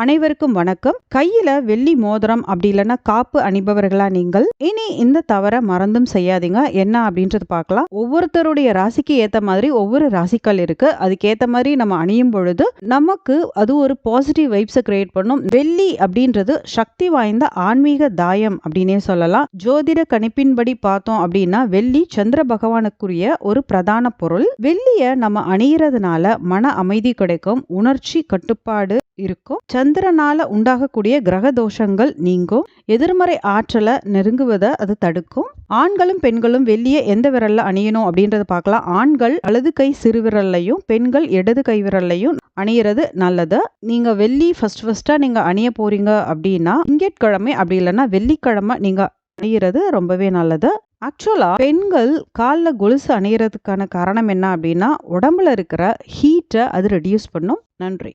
அனைவருக்கும் வணக்கம். கையில வெள்ளி மோதிரம் அப்படி இல்லைன்னா காப்பு அணிபவர்களா நீங்கள்? இனி இந்த தவற மறந்தும் செய்யாதீங்க. என்ன அப்படின்றது பார்க்கலாம். ஒவ்வொருத்தருடைய ராசிக்கு ஏத்த மாதிரி ஒவ்வொரு ராசிக்கள் இருக்கு. அதுக்கேத்த மாதிரி நம்ம அணியும் பொழுது நமக்கு அது ஒரு பாசிட்டிவ் வைப்ஸை கிரியேட் பண்ணும். வெள்ளி அப்படின்றது சக்தி வாய்ந்த ஆன்மீக தாயம் அப்படின்னே சொல்லலாம். ஜோதிட கணிப்பின்படி பார்த்தோம் அப்படின்னா வெள்ளி சந்திர பகவானுக்குரிய ஒரு பிரதான பொருள். வெள்ளிய நம்ம அணியறதுனால மன அமைதி கிடைக்கும். உணர்ச்சி கட்டுப்பாடு இருக்கும். சந்திரனால உண்டாகக்கூடிய கிரக தோஷங்கள் நீங்கும். எதிர்மறை ஆற்றலை நெருங்குவதை அது தடுக்கும். ஆண்களும் பெண்களும் வெளியே எந்த விரல்ல அணியணும் அப்படின்றத பார்க்கலாம். ஆண்கள் வலது கை சிறு விரல்லையும் பெண்கள் இடது கை விரல்லையும் அணியறது நல்லது. நீங்க வெள்ளி ஃபர்ஸ்ட் ஃபர்ஸ்டா நீங்க அணிய போறீங்க அப்படின்னா திங்கட்கிழமை அப்படி இல்லைன்னா வெள்ளிக்கிழமை நீங்க அணியிறது ரொம்பவே நல்லது. ஆக்சுவலா பெண்கள் காலில் கொலுசு அணியறதுக்கான காரணம் என்ன அப்படின்னா உடம்புல இருக்கிற ஹீட்டை அது ரெடியூஸ் பண்ணும். நன்றி.